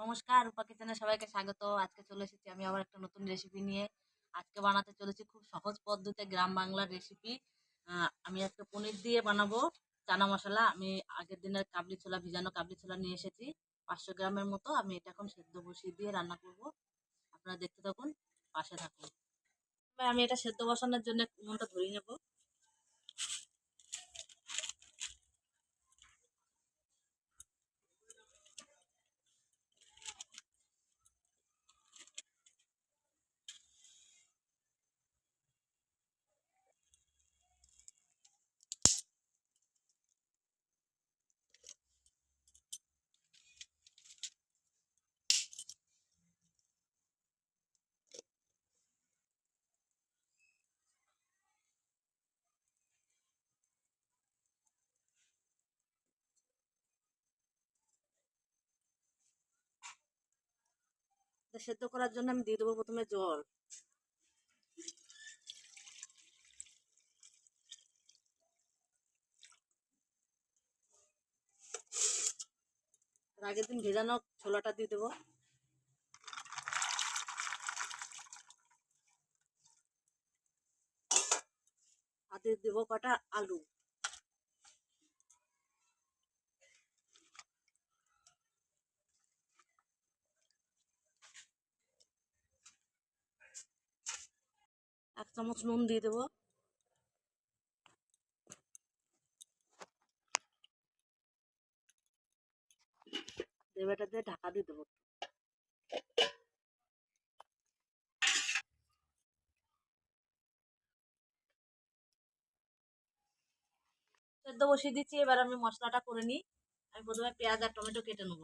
নমস্কার রূপা কিচেনে সবাইকে স্বাগত। আজকে চলে এসেছি আমি আবার একটা নতুন রেসিপি নিয়ে। আজকে বানাতে চলেছি খুব সহজ পদ্ধতিতে গ্রাম বাংলার রেসিপি আমি আজকে পনির দিয়ে বানাবো চানা মশলা। আমি আগের দিনের কাবলি ছোলা, ভিজানো কাবলি ছোলা নিয়ে এসেছি। পাঁচশো গ্রামের মতো আমি এটা এখন সেদ্ধ বসিয়ে দিয়ে রান্না করব। আপনারা দেখতে থাকুন, পাশে থাকুন। আমি এটা সেদ্ধ বসানোর জন্য উনুনটা ধরিয়ে নেব। সেদ্ধ করার জন্য আমি দিয়ে দেবো প্রথমে জল। আগের দিন ভেজানো ছোলাটা দিয়ে দেবো। আর দিয়ে দেবো কটা আলু। চামচ নুন দিয়ে দেবো। এটা দিয়ে ঢাকা দিয়ে দেবো। সেদ্ধ বসিয়ে দিচ্ছি, এবার আমি মশলাটা করে নিই। আমি প্রথমে পেঁয়াজ আর টমেটো কেটে নেব।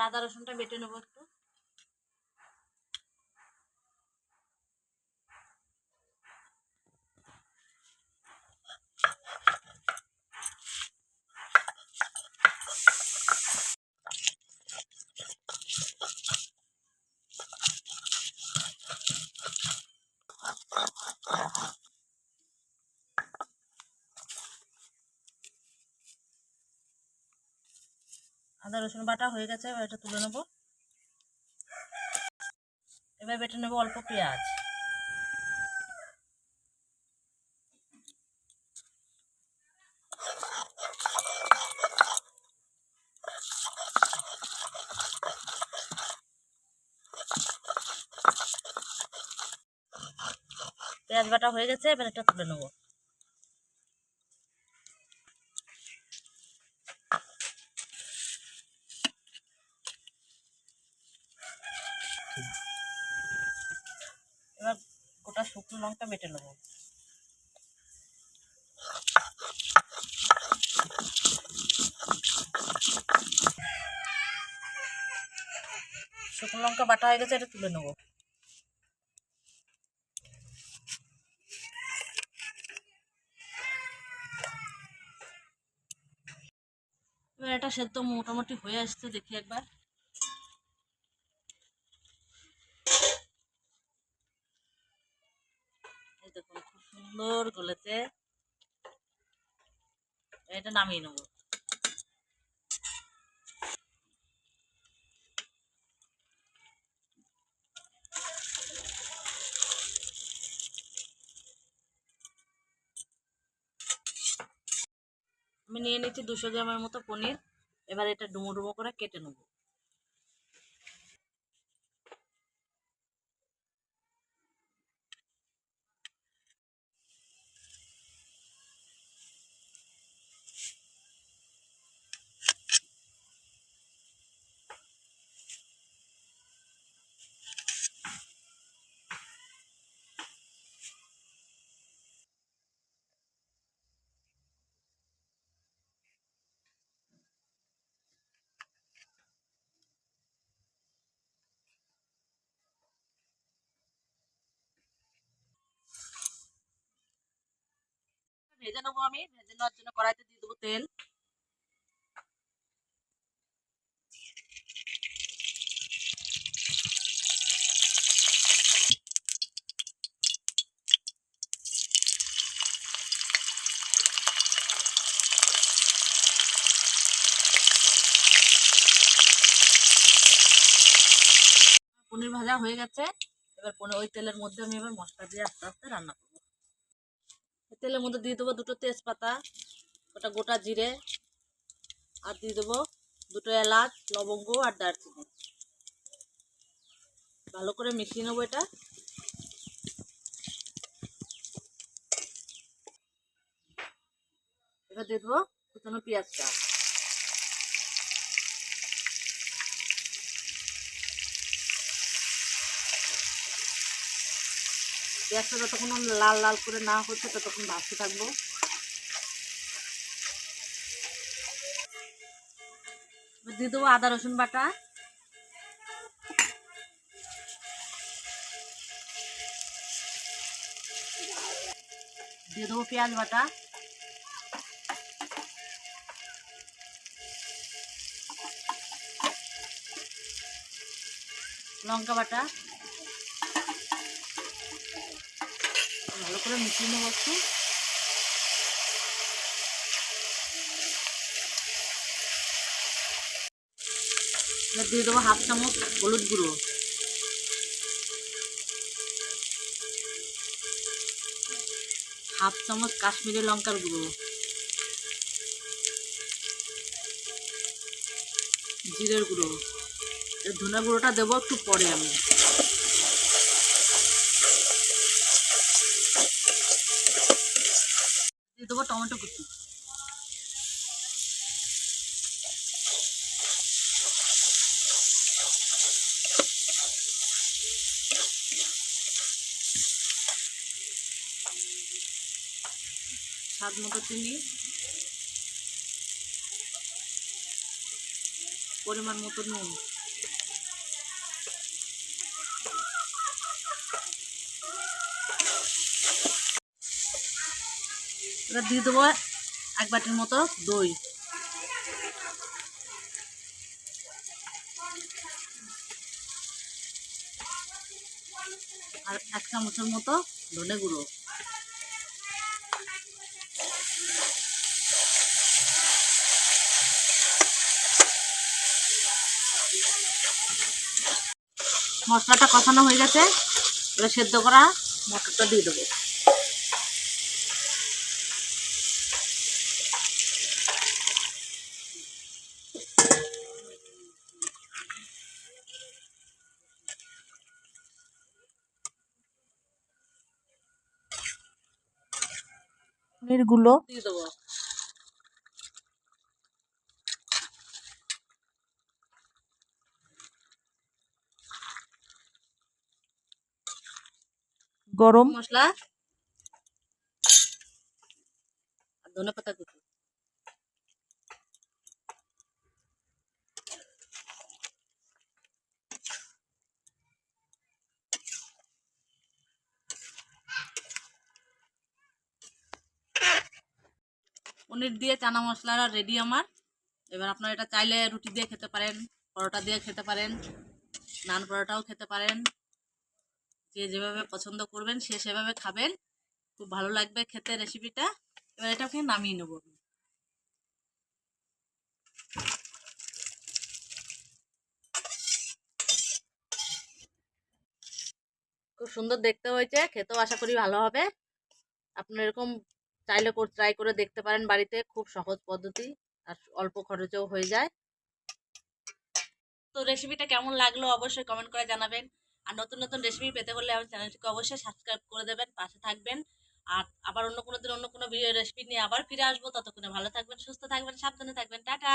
আদা রসুনটা বেটে নেব একটু। আদা, রসুন বাটা হয়ে গেছে, এবার এটা তুলে নেব। এবার বেটে নেব অল্প পেঁয়াজ। পেঁয়াজ বাটা হয়ে গেছে, এবার এটা তুলে নেব এবার গোটা শুকনো লঙ্কা বেটে নেব। শুকনো লঙ্কা বাটা হয়ে গেছে, এটা তুলে নেব। এবার এটা সেদ্ধ মোটামুটি হয়ে আসছে, দেখি একবার। সুন্দর গলেছে। এটা নামিয়ে নেব। আমি নিয়ে নিচ্ছি দুশো গ্রামের মতো পনির। এবার এটা ডুমো ডুমো করে কেটে নেব। ভেজে নেব আমি ভেজে নেওয়ার জন্য কড়াইতে দিয়ে দেবো তেল। পনির ভাজা হয়ে গেছে। এবার পনির ওই তেলের মধ্যে আমি এবার মশলা দিয়ে আস্তে আস্তে রান্না করব। তেলের মধ্যে দিয়ে দেবো দুটো তেজপাতা, ওটা গোটা জিরে, আর দিয়ে দেবো দুটো এলাচ, লবঙ্গ আর দারচিনি। ভালো করে মিশিয়ে নেব এটা। এবার দিয়ে দেবো কুচানো পেঁয়াজটা। পেঁয়াজটা যতক্ষণ লাল লাল করে না হচ্ছে ততক্ষণ ভাজতে থাকব। দিয়ে দেবো আদা, রসুন বাটা। দিয়ে দেবো পেঁয়াজ বাটা। লঙ্কা বাটা। করে মিশিয়ে নেব একটু। দিয়ে দেবো হাফ চামচ হলুদ গুঁড়ো। হাফ চামচ কাশ্মীরি লঙ্কার গুঁড়ো। জিরের গুঁড়ো। ধনে গুঁড়োটা দেবো একটু পরে আমি দিয়ে দেবো টমেটো কুচি। স্বাদ মতো চিনি। পরিমাণ মতো নুন। এবার দিয়ে দেবো এক বাটির মতো দই। আর এক চামচের মতো ধনে গুঁড়ো। মশলাটা কষানো হয়ে গেছে, এবার সেদ্ধ করা মটরটা দিয়ে দেবো। পনিরগুলো দিয়ে দেবো। গরম। মশলা। আর ধনে পাতা কুচি পনির দিয়ে চানা মশলা রেডি আমার। এবার আপনারা এটা চাইলে রুটি দিয়ে খেতে পারেন, পরোটা দিয়ে খেতে পারেন, নান পরোটাও খেতে পারেন। যে যেভাবে পছন্দ করবেন, সে সেভাবে খাবেন। খুব ভালো লাগবে খেতে রেসিপিটা এবার এটাকে নামিয়ে নেব। খুব সুন্দর দেখতে হয়েছে, খেতেও আশা করি ভালো হবে। আপনার এরকম চাইলে ট্রাই করে দেখতে পারেন বাড়িতে, খুব সহজ পদ্ধতি। আর অল্প খরচেও হয়ে যায়। তো রেসিপিটা কেমন লাগল অবশ্যই কমেন্ট করে জানাবেন। আর নতুন নতুন রেসিপি পেতে হলে আমার চ্যানেলটিকে অবশ্যই সাবস্ক্রাইব করে দেবেন, পাশে থাকবেন। আর আবার অন্য কোনো দিন অন্য কোনো রেসিপি নিয়ে আবার ফিরে আসব। ততক্ষণে ভালো থাকবেন, সুস্থ থাকবেন, সাবধানে থাকবেন। টাটা!